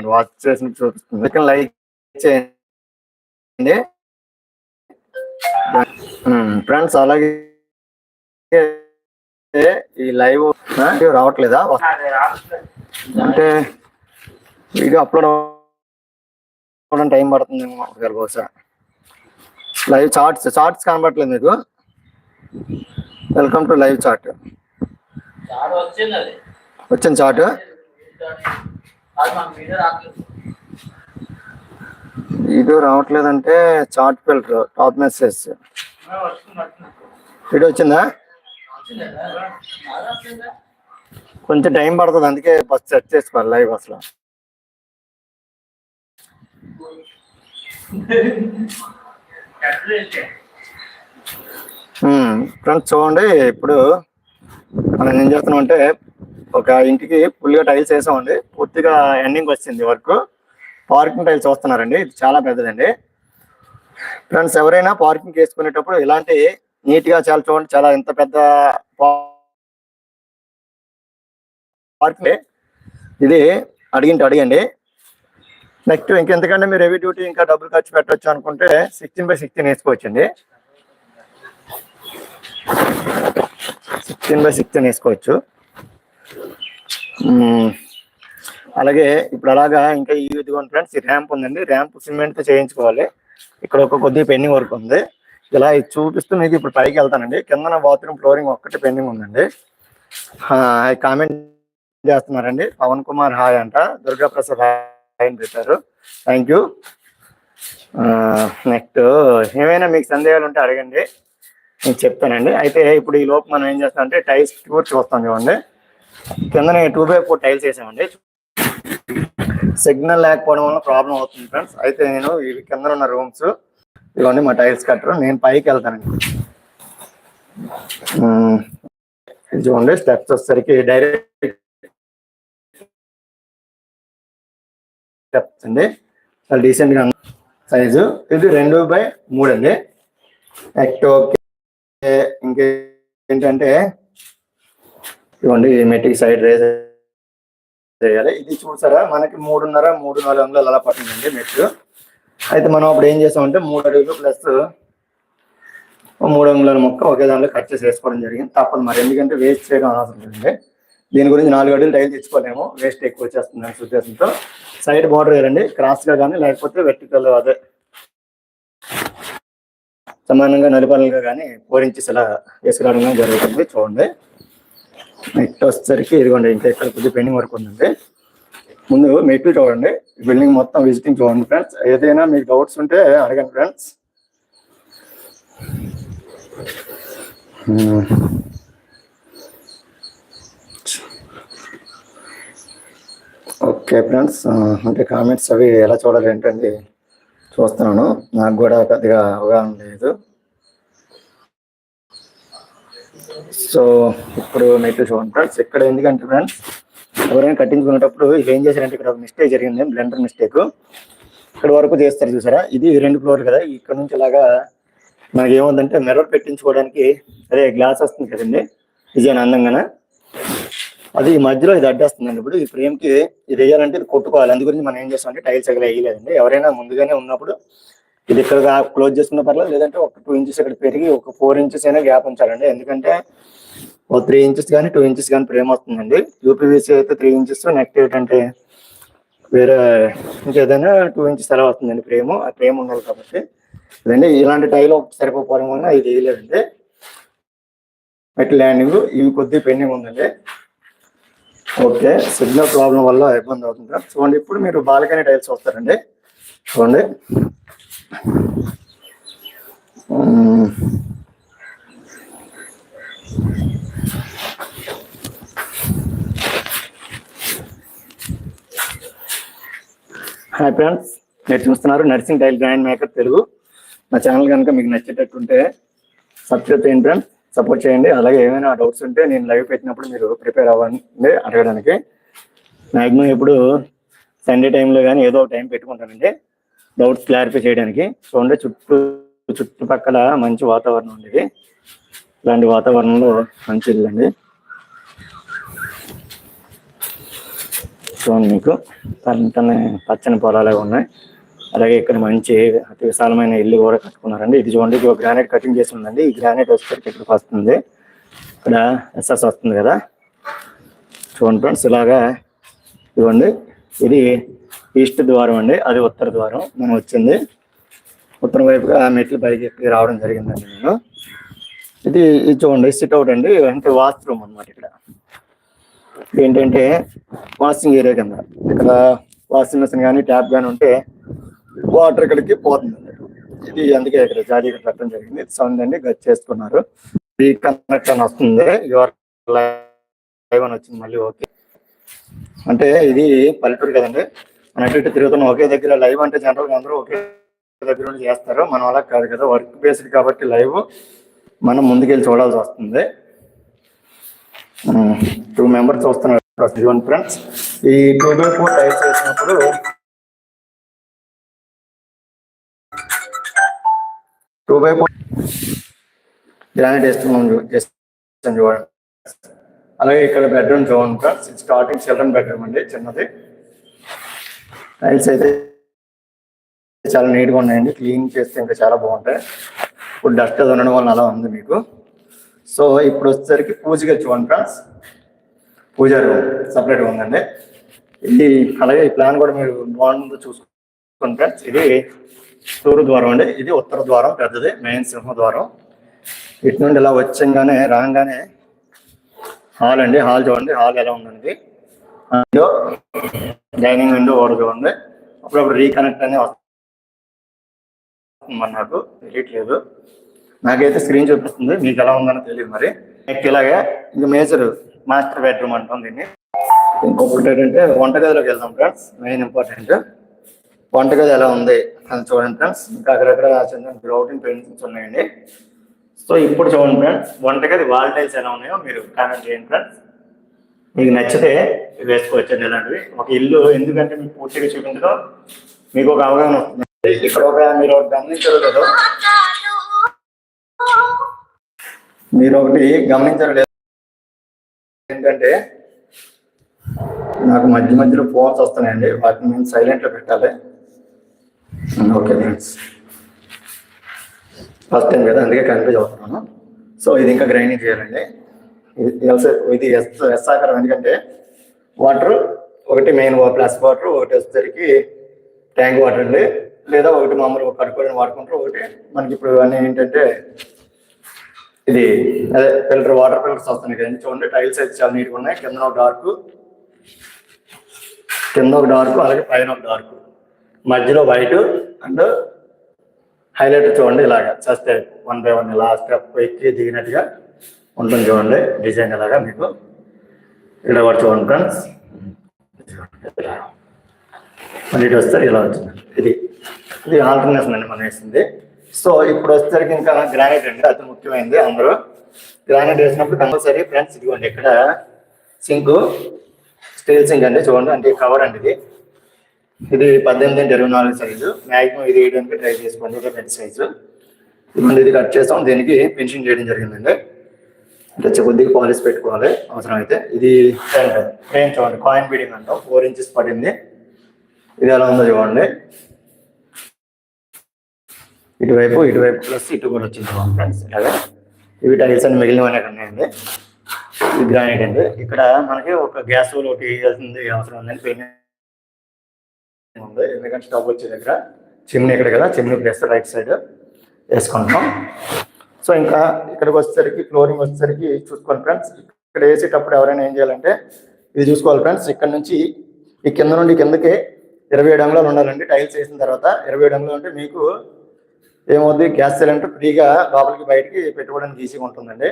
చూపిస్తుంది వాచ్ చేసి చూపిస్తుంది లైక్ చేయండి. ఫ్రెండ్స్ అలాగే ఈ లైవ్ రావట్లేదా? అంటే వీడియో అప్లోడ్ అవ్వడం టైం పడుతుంది ఒకవేళ బహుశా. లైవ్ చార్ట్స్ చార్ట్స్ కనబడట్లేదు మీకు. వెల్కమ్ టు లైవ్ చార్ట్ వచ్చింది చార్ట్ ఇది video రావట్లేదంటే chart filter top message. Video వచ్చిందా? కొంచెం టైం పడుతుంది అందుకే ఫస్ట్ సెట్ చేసుకోవాలి లైవ్ అసలు. ఫ్రెండ్స్ చూడండి ఇప్పుడు మనం ఏం చేస్తున్నాం అంటే ఒక ఇంటికి ఫుల్గా టైల్స్ వేసామండి. పూర్తిగా ఎండింగ్ వచ్చింది వర్క్. పార్కింగ్ టైల్స్ వస్తున్నారండి. ఇది చాలా పెద్దదండి. ఫ్రెండ్స్ ఎవరైనా పార్కింగ్ వేసుకునేటప్పుడు ఇలాంటి నీట్గా చాలా చూడండి చాలా ఎంత పెద్ద పార్కింగ్ ఇది అడిగింటి అడిగండి. నెక్స్ట్ ఇంకెంతకంటే మీరు హెవీ డ్యూటీ ఇంకా డబ్బులు ఖర్చు పెట్టవచ్చు అనుకుంటే సిక్స్టీన్ బై సిక్స్టీన్ వేసుకోవచ్చండి. సిక్స్టీన్ బై సిక్స్టీన్ వేసుకోవచ్చు. అలాగే ఇప్పుడు అలాగా ఇంకా ఈ ఇదిగోండి ఫ్రెండ్స్ ఈ ర్యాంప్ ఉందండి. ర్యాంప్ సిమెంట్తో చేయించుకోవాలి. ఇక్కడ ఒక కొద్ది పెండింగ్ వర్క్ ఉంది. ఇలా ఇది చూపిస్తూ మీకు ఇప్పుడు పైకి వెళ్తానండి. కింద బాత్రూమ్ ఫ్లోరింగ్ ఒక్కటి పెండింగ్ ఉందండి. కామెంట్ చేస్తున్నారండి. పవన్ కుమార్ హాయ్ అంట. దుర్గా ప్రసాద్ హాయ్ అని పెట్టారు. థ్యాంక్ యూ నెక్స్ట్ ఏమైనా మీకు సందేహాలు ఉంటే అడగండి. నేను చెప్తానండి. అయితే ఇప్పుడు ఈ లోపు మనం ఏం చేస్తామంటే టైల్స్ టూర్ చూస్తాం చూడండి. కింద టూ బై ఫోర్ టైల్స్ వేసామండి. సిగ్నల్ లేకపోవడం వల్ల ప్రాబ్లం అవుతుంది ఫ్రెండ్స్ అయితే నేను ఇవి కింద ఉన్న రూమ్స్ ఇవన్నీ మా టైల్స్ కట్టరు నేను పైకి వెళ్తానండి. చూడండి స్టెప్స్ వచ్చేసరికి డైరెక్ట్ స్టెప్స్ అండి. చాలా డీసెంట్గా సైజు ఇది రెండు బై మూడు అండి. ఎక్టో ఓకే ఇంకేంటంటే ఇవ్వండి మెట్రిక్ సైడ్ రేస్ చేయాలి. ఇది చూసారా? మనకి మూడున్నర మూడు నాలుగు వందలు అలా పట్టిందండి మెట్లు. అయితే మనం అప్పుడు ఏం చేసామంటే మూడు అడుగులు ప్లస్ మూడు వందల మొక్క ఒకే దానిలో కట్ చేసి వేసుకోవడం జరిగింది. తప్పదు మరి ఎందుకంటే వేస్ట్ చేయడం అవసరం లేదండి దీని గురించి నాలుగు అడుగులు టైల్ తెచ్చుకోలేము వేస్ట్ ఎక్కువ వచ్చేస్తుంది అనే ఉద్దేశంతో. సైడ్ బార్డర్ వేయండి క్రాస్గా కానీ లేకపోతే వెర్టికల్ అదే. సమానంగా నలుపనులుగా కానీ ఫోర్ ఇంచెస్ ఇలా వేసుకురావడం కానీ జరుగుతుంది. చూడండి. నెక్స్ట్ వచ్చేసరికి ఇదిగోండి ఇంకా ఇక్కడ కొద్దిగా పెండింగ్ వర్క్ ఉందండి. ముందు మెట్లు చూడండి బిల్డింగ్ మొత్తం విజిటింగ్ చూడండి ఫ్రెండ్స్ ఏదైనా మీకు డౌట్స్ ఉంటే అడగండి ఫ్రెండ్స్ ఓకే ఫ్రెండ్స్ అంటే కామెంట్స్ అవి ఎలా చూడాలి ఏంటండి? చూస్తున్నాను. నాకు కూడా పెద్దగా అవగాహన లేదు. సో ఇప్పుడు నైట్ చూడండి ఫ్రెండ్స్ ఇక్కడ ఎందుకంటే ఫ్రెండ్స్ ఎవరైనా కట్టించుకునేటప్పుడు ఇది ఏం చేశారంటే ఇక్కడ మిస్టేక్ జరిగింది బ్లెండర్ మిస్టేక్. ఇక్కడ వరకు చేస్తారు చూసారా? ఇది రెండు ఫ్లోర్ కదా. ఇక్కడ నుంచి ఇలాగా మనకి ఏముందంటే మిర్రర్ పెట్టించుకోవడానికి అదే గ్లాస్ వస్తుంది కదండి డిజైన్ అందంగానే అది ఈ మధ్యలో ఇది అడ్డేస్తుందండి. ఇప్పుడు ఈ ఫ్రేమ్కి ఇది వేయాలంటే ఇది కొట్టుకోవాలి. అందు గురించి మనం ఏం చేస్తామంటే టైల్స్ ఎగల వేయలేదండి. ఎవరైనా ముందుగానే ఉన్నప్పుడు ఇది ఇక్కడ క్లోజ్ చేసుకున్న పర్లేదు లేదంటే ఒక టూ ఇంచెస్ ఇక్కడ పెరిగి ఒక ఫోర్ ఇంచెస్ అయినా గ్యాప్ ఉంచాలండి. ఎందుకంటే ఒక త్రీ ఇంచెస్ కానీ టూ ఇంచెస్ కానీ ఫ్రేమ్ వస్తుందండి. యూపీవీసీ అయితే త్రీ ఇంచెస్ నెక్స్ట్ ఏంటంటే వేరే ఇంకేదైనా టూ ఇంచెస్ అలా వస్తుందండి ఫ్రేమ్ ఆ ఫ్రేమ్ ఉండాలి కాబట్టి. ఇదండి ఇలాంటి టైల్ ఒకటి సరిపోవడం వల్ల ఇది వేయలేదండి. మెట్ ల్యాండింగ్ ఇవి కొద్దిగా పెండింగ్ ఉందండి. ఓకే సిగ్నల్ ప్రాబ్లం వల్ల ఇబ్బంది అవుతుంది. చూడండి ఇప్పుడు మీరు బాల్కనీ టైల్స్ వస్తారండి చూడండి. హాయ్ ఫ్రెండ్స్ మీరు చూస్తున్నారు Narsing tile grand maker Telugu. నా ఛానల్ కనుక మీకు నచ్చేటట్టుంటే సబ్స్క్రైబ్ చేయండి ఫ్రెండ్స్ సపోర్ట్ చేయండి. అలాగే ఏమైనా డౌట్స్ ఉంటే నేను లైవ్ పెట్టినప్పుడు మీరు ప్రిపేర్ అవ్వండి అడగడానికి. మ్యాక్సిమం ఇప్పుడు సండే టైంలో కానీ ఏదో ఒక టైం పెట్టుకుంటానండి. డౌట్స్ క్లారిఫై చేయడానికి. చూడండి చుట్టూ చుట్టుపక్కల మంచి వాతావరణం ఉండేది. ఇలాంటి వాతావరణంలో మంచి ఇల్లండి చూడండి మీకు. పంటనే పచ్చని పొలాలు ఉన్నాయి. అలాగే ఇక్కడ మంచి అతి విశాలమైన ఇల్లు కూడా కట్టుకున్నారండి. ఇది చూడండి ఇది గ్రానైట్ కటింగ్ చేసి ఉందండి. ఈ గ్రానైట్ వచ్చేసరికి ఇక్కడికి వస్తుంది ఇక్కడ ఎస్ఎస్ వస్తుంది కదా. చూడండి ఫ్రెండ్స్ ఇలాగా ఇవ్వండి. ఇది ఈస్ట్ ద్వారం అండి అది ఉత్తర ద్వారం మనం వచ్చింది. ఉత్తరం వైపుగా మెట్లు పైకి ఎక్కి రావడం జరిగిందండి నేను. ఇది ఇది చూడండి సిట్ అవుట్ అండి అంటే వాష్రూమ్ అన్నమాట ఇక్కడ. ఏంటంటే వాషింగ్ ఏరియా కింద. ఇక్కడ వాషింగ్ మెషిన్ కానీ ట్యాప్ కానీ ఉంటే వాటర్ ఇక్కడికి పోతుంది ఇది అందుకే ఇక్కడ జారీ పెట్టడం జరిగింది. సౌండ్ అండి గచ్చి చేసుకున్నారు. ఈ కనెక్ట్ అని వస్తుంది. యువర్ లైవ్ అని వచ్చింది మళ్ళీ ఓకే. అంటే ఇది పల్లెటూరు కదండి. నైట్ అటు ఇటు తిరుగుతున్నాం ఒకే దగ్గర లైవ్ అంటే జనరల్గా అందరూ ఒకే దగ్గర నుండి చేస్తారు. మనం అలా కాదు కదా వర్క్ బేస్డ్ కాబట్టి లైవ్ మనం ముందుకెళ్ళి చూడాల్సి వస్తుంది. టూ మెంబర్స్ చూస్తున్నారు ఫ్రెండ్స్ ఈ టూ బై ఫోర్ లైవ్ చేసినప్పుడు టూ బై ఫోర్ గ్రానైట్ వేస్తున్నాం చూడండి. అలాగే ఇక్కడ బెడ్రూమ్ చూడండి ఫ్రెండ్స్. స్టార్టింగ్ చిల్డ్రన్ బెడ్రూమ్ అండి చిన్నది. టైల్స్ అయితే చాలా నీట్గా ఉన్నాయండి. క్లీన్ చేస్తే ఇంకా చాలా బాగుంటాయి. ఇప్పుడు డస్ట్ అది ఉండడం వల్ల అలా ఉంది మీకు. సో ఇప్పుడు వచ్చేసరికి పూజగా చూడండి ఫ్రెండ్స్. పూజ రూమ్ సపరేట్గా ఉందండి. ఇది అలాగే ఈ ప్లాన్ కూడా మీరు బాగుందో చూసుకోండి ఫ్రెండ్స్ ఇది తూరు ద్వారం అండి. ఇది ఉత్తర ద్వారం పెద్దది మెయిన్ సింహ ద్వారం. ఇటు నుండి ఇలా వచ్చంగానే రాగానే హాల్ అండి. హాల్ చూడండి హాల్ ఎలా ఉందండి. విండో డైనింగ్ విండో కూడా ఉంది అప్పుడప్పుడు రీకనెక్ట్ అనే వస్తుంది మరి నాకు తెలియట్లేదు. నాకైతే స్క్రీన్ చూపిస్తుంది. మీకు ఎలా ఉందని తెలియదు మరి. నెక్స్ట్ ఇలాగే ఇంకా మేజర్ మాస్టర్ బెడ్రూమ్ అంటాం దీన్ని. ఇంకొకటి ఏంటంటే వంటగదిలోకి వెళ్దాం ఫ్రెండ్స్ మెయిన్ ఇంపార్టెంట్ వంటగది ఎలా ఉంది అని చూడండి ఫ్రెండ్స్ ఇంకా అక్కడక్కడ చిన్న గ్రౌటింగ్ పెయింటింగ్స్ ఉన్నాయండి. సో ఇప్పుడు చూడండి ఫ్రెండ్స్ వంటగది వాల్ టైల్స్ ఎలా ఉన్నాయో మీరు కామెంట్ చేయండి ఫ్రెండ్స్ మీకు నచ్చితే వేసుకోవచ్చండి ఇలాంటివి. ఒక ఇల్లు ఎందుకంటే మీకు పూర్తిగా చూపించడం మీకు ఒక అవగాహన వస్తుంది. ఇక్కడ ఒక మీరు ఒకటి గమనించారు కదా మీరు ఒకటి గమనించారు లేదు ఏంటంటే నాకు మధ్య మధ్యలో ఫోన్స్ వస్తున్నాయండి. వాటిని నేను సైలెంట్లో పెట్టాలి. ఓకే ఫ్రెండ్స్ ఫస్ట్ టైం కదా అందుకే కన్ఫ్యూజ్ అవుతున్నాను. సో ఇది ఇంకా గ్రైండింగ్ చేయాలండి. ఇది ఎల్స- ఇది ఎస్ ఎస్ ఆకారం ఎందుకంటే వాటర్ ఒకటి మెయిన్ ప్లస్ వాటర్ ఒకటి వచ్చేసరికి ట్యాంక్ వాటర్ అండి. లేదా ఒకటి మామూలుగా కడుక్కొని వాడుకుంటారు ఒకటి మనకి ఇప్పుడు అన్నీ ఏంటంటే ఇది అదే ఫిల్టర్ వాటర్ ఫిల్టర్స్ వస్తున్నాయి కదండి. చూడండి టైల్స్ అయితే చాలా నీట్గా ఉన్నాయి. కింద ఒక డార్క్ కింద ఒక డార్క్ అలాగే పైన ఒక డార్క్. మధ్యలో వైట్ అండ్ హైలైట్ చూడండి ఇలాగ. ఫస్ట్ వన్ బై వన్ ఇలా స్టెప్ ఎక్కి దిగినట్టుగా ఉంటుంది చూడండి. డిజైన్ అలాగా మీకు ఇక్కడ కూడా చూడండి ఫ్రెండ్స్. మళ్ళీ ఇటు వస్తారు ఇలా వచ్చింది. ఇది ఇది ఆల్టర్నేషన్ అండి మనం వేసింది. సో ఇప్పుడు వచ్చేసరికి ఇంకా గ్రానైట్ అండి అతి ముఖ్యమైనది అందరూ. గ్రానైట్ వేసినప్పుడు కంపల్సరీ ఫ్రెండ్స్ ఇదిగోండి ఇక్కడ సింక్ స్టీల్ సింక్ అండి చూడండి అంటే కవర్ అండి ఇది. ఇది పద్దెనిమిది ఇంటి ఇరవై నాలుగు సైజు మ్యాక్సిమం ఇది వేయడానికి ట్రై చేసుకోండి ఒక పెద్ద సైజు ఇదిగోండి ఇది కట్ చేస్తాం. దీనికి పెన్షన్ చేయడం జరిగిందండి. అంటే కొద్దిగా పాలిష్ పెట్టుకోవాలి. అవసరం అయితే ఇది ఫ్రేమ్ చూడండి కాయిన్ బీడింగ్ అంటాం. ఫోర్ ఇంచెస్ పడింది. ఇది ఎలా ఉందో చూడండి. ఇటువైపు ఇటువైపు ప్లస్ ఇటు కూడా వచ్చింది ఫ్రెండ్స్ ఇలాగా. ఇవి టైల్స్ అని మిగిలినవన్నీ అక్కడ ఉన్నాయండి. ఇది గ్రానైట్ అండి. ఇక్కడ మనకి ఒక గ్యాస్ ఒకటి వేయాల్సింది అవసరం ఉందండి పెయిన్ ఉంది. ఎందుకంటే స్టవ్ వచ్చే దగ్గర. చిమ్నీ ఇక్కడ కదా చిమ్నీ ప్లేస్ రైట్ సైడ్ వేసుకుంటాం సో ఇంకా ఇక్కడికి వచ్చేసరికి ఫ్లోరింగ్ వచ్చేసరికి చూసుకోవాలి ఫ్రెండ్స్. ఇక్కడ వేసేటప్పుడు ఎవరైనా ఏం చేయాలంటే ఇది చూసుకోవాలి ఫ్రెండ్స్. ఇక్కడ నుంచి ఈ కింద నుండి కిందకి ఇరవై ఏడు అంగుళాలు ఉండాలండి. టైల్స్ వేసిన తర్వాత ఇరవై ఏడు అంగుళాలు అంటే మీకు ఏమవుద్ది? గ్యాస్ సిలిండర్ ఫ్రీగా లోపలికి బయటికి పెట్టుకోవడానికి ఈజీగా ఉంటుందండి.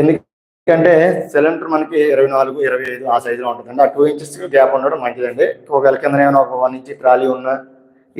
ఎందుకంటే సిలిండర్ మనకి ఇరవై నాలుగు ఇరవై ఐదు ఆ సైజులో ఉంటుందండి. ఆ టూ ఇంచెస్ గ్యాప్ ఉండడం మంచిదండి. ఒకవేళ కింద ఏమైనా ఒక వన్ ఇంచ్ ట్రాలీ ఉన్న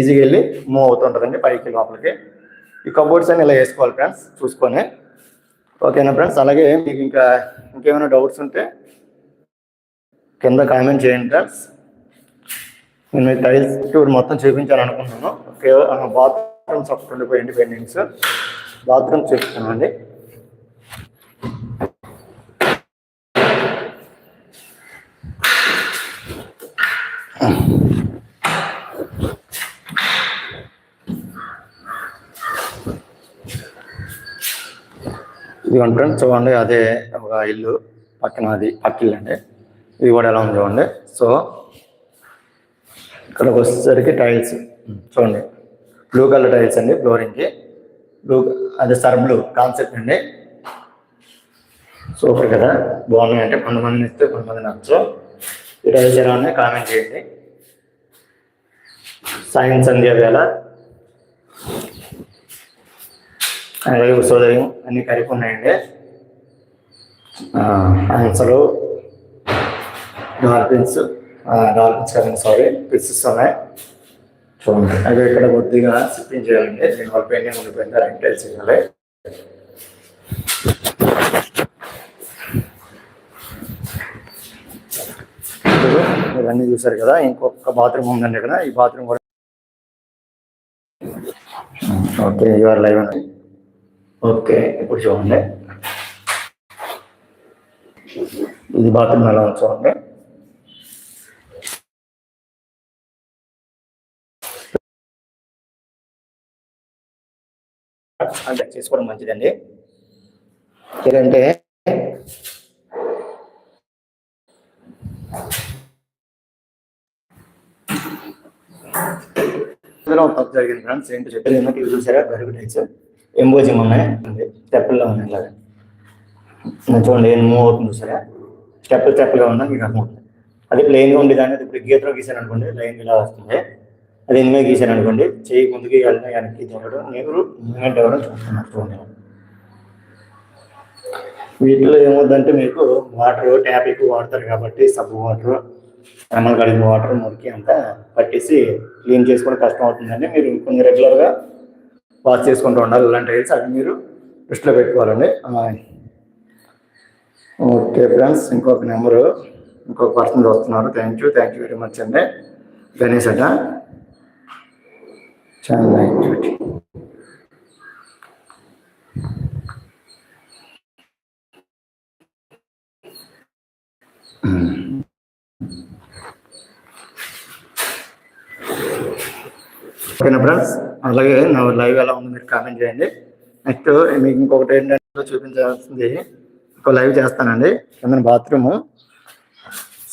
ఈజీగా వెళ్ళి మూవ్ అవుతుంటుందండి పైకి లోపలికి. ఈ కబోర్డ్స్ అని ఇలా వేసుకోవాలి ఫ్రెండ్స్ చూసుకొని. ఓకేనా ఫ్రెండ్స్ అలాగే మీకు ఇంకా ఇంకేమైనా డౌట్స్ ఉంటే కింద కామెంట్ చేయండి ఫ్రెండ్స్ నేను మీకు టైల్స్ టూర్ మొత్తం చూపించాను అనుకుంటున్నాను. బాత్రూమ్స్ ఒకటి ఉండిపోయింది పెయింటింగ్స్ బాత్రూమ్ చూపిస్తానండి. ఇది ఫ్రెండ్స్ చూడండి అదే ఒక ఇల్లు పక్కన అది పక్క ఇల్లు అండి ఇది కూడా ఎలా ఉంది చూడండి. సో ఇక్కడికి వచ్చేసరికి టైల్స్ చూడండి బ్లూ కలర్ టైల్స్ అండి ఫ్లోరింగ్కి బ్లూ అదే సర్ బ్లూ కాన్సెప్ట్ అండి. సూపర్ కదా బాగున్నాయి అంటే కొంతమంది ఇస్తే కొంతమంది నచ్చు ఈ టైల్స్ ఎలా ఉన్నాయి? కామెంట్ చేయండి. సైన్స్ అంది అది ఎలా? అలాగే సోదయం అన్ని కలిపి ఉన్నాయండి. ఆన్సరు డాల్ఫిన్స్ డాల్ఫిన్స్ కదండి సారీ పిక్సెస్ ఉన్నాయి చూడండి. అవి ఇక్కడ కొద్దిగా సిప్పింగ్ చేయాలండి. దీని వల్ల పెయింటింగ్ ఉండిపోయింది రెంటైల్ చేయాలి ఇవన్నీ చూసారు కదా ఇంకొక బాత్రూమ్ ఉందండి ఇక్కడ. ఈ బాత్రూమ్ కూడా ఓకే యువర్ లైవ్ అండి. ఓకే ఇప్పుడు చూడండి. ఇది బాత్రూమ్ ఎలా చూడండి. అంటే చేసుకోవడం మంచిదండి. ఏంటంటే తప్పు జరిగింది ఫ్రెండ్స్. ఏంటో చెప్పారు ఏంటంటే ఇవి చూసారా? గరుగు టైల్స్ ఎంబోజింగ్ ఉన్నాయి తెప్పల్లో ఉన్నాయి ఇలాగా చూడండి ఏం మూవ్ అవుతుంది సరే. స్టెప్పులు స్టెప్పులుగా ఉన్నా మీకు అర్థమవుతుంది అది ప్లెయిన్గా ఉండే దాన్ని ఇప్పుడు గీతలో గీసాను అనుకోండి లైన్ ఇలా వస్తుంది. అది ఎనిమిది గీసాను అనుకోండి చేయి ముందుకి వెళ్ళిన వెనక్కి తిరగడం మీరు మూమెంట్ అవ్వడం చూస్తున్నారు చూడండి. వీటిలో ఏమవుతుందంటే మీకు వాటర్ ట్యాప్ ఎక్కువ వాడతారు కాబట్టి సబ్బు వాటర్ ఎమ్మలు కడిగిన వాటర్ మురికి అంతా పట్టేసి క్లీన్ చేసుకోవడం కష్టం అవుతుందండి మీరు కొన్ని రెగ్యులర్గా వాష్ చేసుకుంటూ ఉండాలి. ఇలాంటి టైల్స్ అవి మీరు దృష్టిలో పెట్టుకోవాలండి. ఓకే ఫ్రెండ్స్ ఇంకొక నెంబరు ఇంకొక పర్సన్ వస్తున్నారు. Thank you thank you very much అండి. గణేష్ అట. చాలా థ్యాంక్ యూ ఓకేనా ఫ్రెండ్స్ అలాగే నా లైవ్ ఎలా ఉందో మీరు కామెంట్ చేయండి. నెక్స్ట్ మీకు ఇంకొకటి ఏంటంటే చూపించాల్సింది ఒక లైవ్ చేస్తానండి. కింద బాత్రూమ్.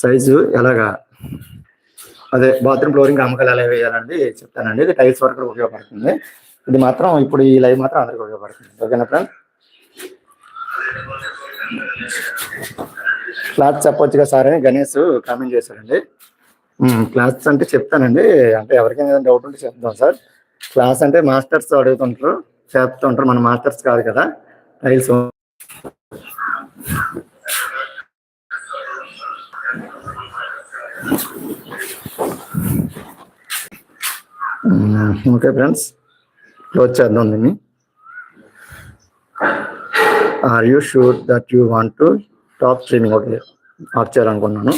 సైజు ఎలాగా? అదే బాత్రూమ్ ఫ్లోరింగ్ అమ్మకాలు ఎలా వేయాలండి చెప్తానండి. ఇది టైల్స్ వర్క్ ఉపయోగపడుతుంది. ఇది మాత్రం ఇప్పుడు ఈ లైవ్ మాత్రం అందరికి ఉపయోగపడుతుంది. ఓకేనా ఫ్రెండ్ క్లాత్ చెప్పొచ్చుగా సార్ అని గణేష్ కామెంట్ చేశారండి. క్లాస్ అంటే చెప్తానండి. అంటే ఎవరికైనా ఏదైనా డౌట్ ఉంటే చెప్తాం సార్. క్లాస్ అంటే మాస్టర్స్ అడుగుతుంటారు చెప్తుంటారు మన మాస్టర్స్ కాదు కదా. టైల్స్ ఓకే ఫ్రెండ్స్ క్లోజ్ చేద్దాం దీన్ని. Are you sure that you want to stop streaming okay off చేయాలనుకున్నాను